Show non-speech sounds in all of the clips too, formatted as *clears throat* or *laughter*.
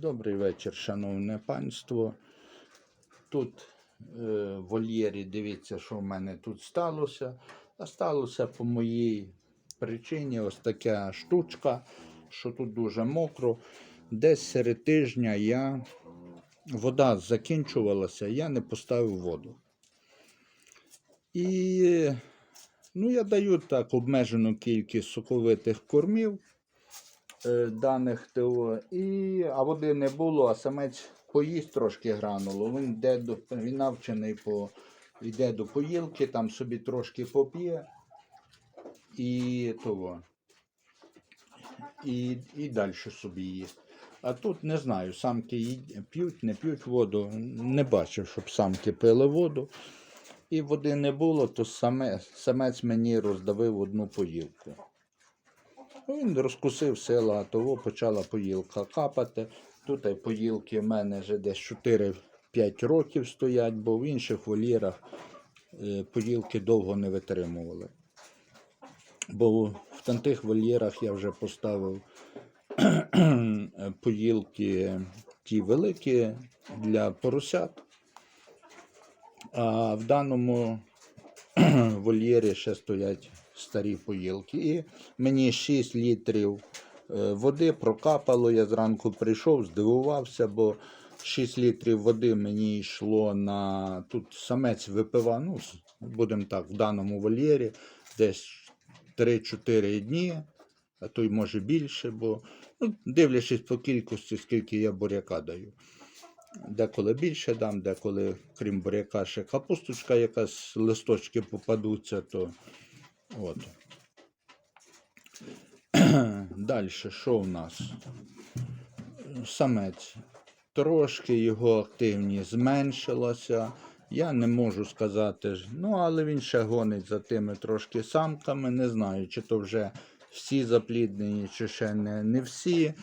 Добрий вечір, шановне панство. Тут е, вольєрі дивіться, що в мене тут сталося. А сталося по моїй причині ось така штучка, що тут дуже мокро. Десь серед тижня я вода закінчувалася, я не поставив воду. І ну, я даю так обмежену кількість соковитих кормів даних ТО. І, а води не було, а самець поїсть трошки гранулу. Він, йде до, він навчений по, йде до поїлки, там собі трошки поп'є. І того. І, і далі собі їсть. А тут не знаю, самки п'ють, не п'ють воду. Не бачив, щоб самки пили воду. І води не було, то саме, самець мені роздавив одну поїлку. Він розкусив сила, а того почала поїлка капати. Тут поїлки в мене вже десь 4-5 років стоять, бо в інших вольєрах е, поїлки довго не витримували. Бо в тих вольєрах я вже поставив *clears throat* поїлки ті великі для поросят. А в даному *clears throat* вольєрі ще стоять старі поїлки. І мені 6 літрів е, води прокапало. Я зранку прийшов, здивувався, бо 6 літрів води мені йшло на. Тут самець випивав, ну, будемо так, в даному вольєрі десь 3-4 дні, а то й може більше, бо ну, дивлячись по кількості, скільки я буряка даю. Деколи більше дам, деколи, крім буряка, ще капусточка, якась листочки попадуться, то от. *clears throat* Далі, що в нас? Самець. Трошки його активність зменшилася. Я не можу сказати, ну, але він ще гонить за тими трошки самками. Не знаю, чи то вже всі запліднені, чи ще не, не всі.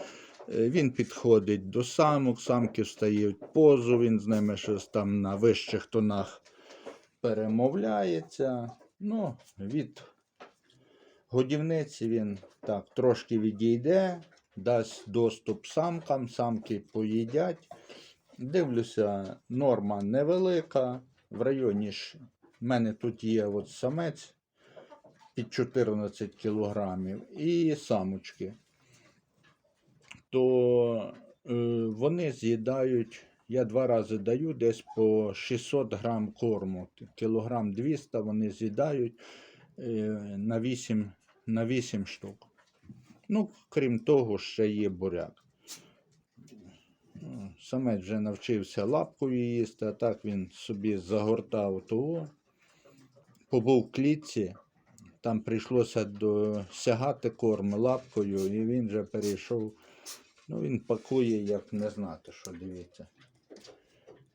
Е, Він підходить до самок, самки встають позу, він з ними щось там на вищих тонах перемовляється. Ну, від годівниці він так трошки відійде, дасть доступ самкам, самки поїдять. Дивлюся, норма невелика. В районі ж в мене тут є от самець під 14 кілограмів і самочки. То е, вони з'їдають, я два рази даю десь по 600 грам корму. Кілограм 200 вони з'їдають е, на 8, на 8 штук. Ну, крім того, ще є буряк. Ну, Самець вже навчився лапкою їсти, а так він собі загортав того. Побув в клітці, там прийшлося досягати корм лапкою, і він вже перейшов. Ну, він пакує, як не знати, що дивіться.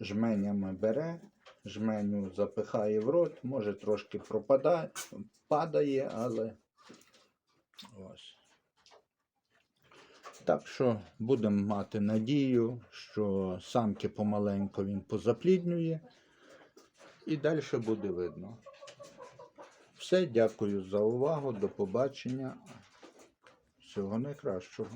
Жменями бере, жменю запихає в рот, може трошки пропадає, падає, але ось. Так що будемо мати надію, що самки помаленьку він позапліднює і далі буде видно. Все, дякую за увагу, до побачення. Всього найкращого.